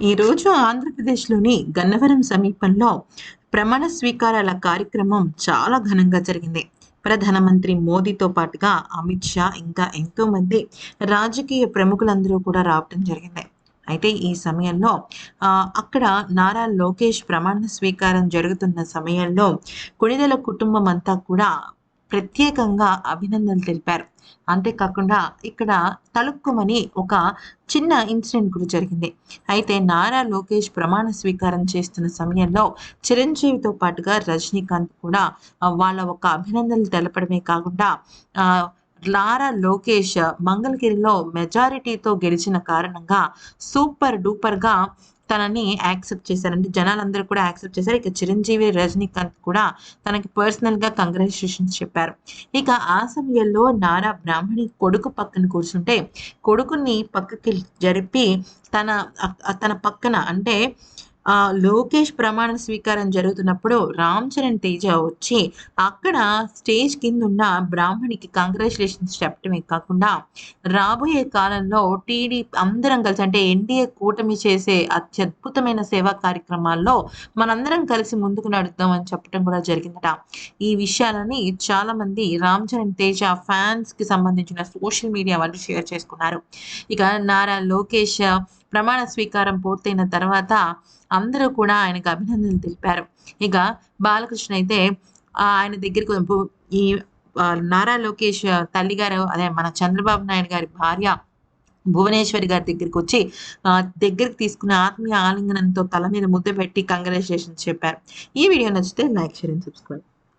ఈరోజు ఆంధ్రప్రదేశ్లోని గన్నవరం సమీపంలో ప్రమాణ స్వీకారాల కార్యక్రమం చాలా ఘనంగా జరిగింది. ప్రధానమంత్రి మోదీతో పాటుగా అమిత్ షా ఇంకా ఎంతోమంది రాజకీయ ప్రముఖులందరూ కూడా రావటం జరిగింది. అయితే ఈ సమయంలో అక్కడ నారా లోకేష్ ప్రమాణ స్వీకారం జరుగుతున్న సమయంలో కొణిదల కుటుంబం అంతా కూడా ప్రత్యేకంగా అభినందనలు తెలిపారు. అంతేకాకుండా ఇక్కడ తలుక్కుమని ఒక చిన్న ఇన్సిడెంట్ కూడా జరిగింది. అయితే నారా లోకేష్ ప్రమాణ స్వీకారం చేస్తున్న సమయంలో చిరంజీవితో పాటుగా రజనీకాంత్ కూడా వాళ్ళ ఒక అభినందనలు తెలపడమే కాకుండా లారా లోకేష్ మంగళగిరిలో మెజారిటీతో గెలిచిన కారణంగా సూపర్ డూపర్గా తనని యాక్సెప్ట్ చేశారంటే జనాలందరూ కూడా యాక్సెప్ట్ చేశారు. ఇక చిరంజీవి రజనీకాంత్ కూడా తనకి పర్సనల్గా కంగ్రాచులేషన్స్ చెప్పారు. ఇక ఆ సమయంలో నారా బ్రాహ్మణి కొడుకు పక్కన కూర్చుంటే కొడుకుని పక్కకి జరిపి తన తన పక్కన అంటే లోకేష్ ప్రమాణ స్వీకారం జరుగుతున్నప్పుడు రామ్ చరణ్ తేజ వచ్చి అక్కడ స్టేజ్ కింద ఉన్న బ్రాహ్మణికి కంగ్రాచులేషన్స్ చెప్పడమే కాకుండా రాబోయే కాలంలో టీడీ అందరం కలిసి అంటే ఎన్డీఏ కూటమి చేసే అత్యద్భుతమైన సేవా కార్యక్రమాల్లో మనందరం కలిసి ముందుకు నడుద్దాం అని చెప్పడం కూడా జరిగిందట. ఈ విషయాలని చాలా మంది రామ్ చరణ్ తేజ ఫ్యాన్స్కి సంబంధించిన సోషల్ మీడియా వాళ్ళు షేర్ చేసుకున్నారు. ఇక నారా లోకేష్ ప్రమాణ స్వీకారం పూర్తయిన తర్వాత అందరూ కూడా ఆయనకు అభినందనలు తెలిపారు. ఇక బాలకృష్ణ అయితే ఆయన దగ్గరికి ఈ నారా లోకేష్ తల్లిగారు అదే మన చంద్రబాబు నాయుడు గారి భార్య భువనేశ్వరి గారి దగ్గరికి వచ్చి దగ్గరికి తీసుకున్న ఆత్మీయ ఆలింగనంతో తల మీద ముద్ద పెట్టి కంగ్రాచులేషన్స్ చెప్పారు. ఈ వీడియో నచ్చితే లైక్ షేర్ అండ్ సబ్స్క్రైబ్.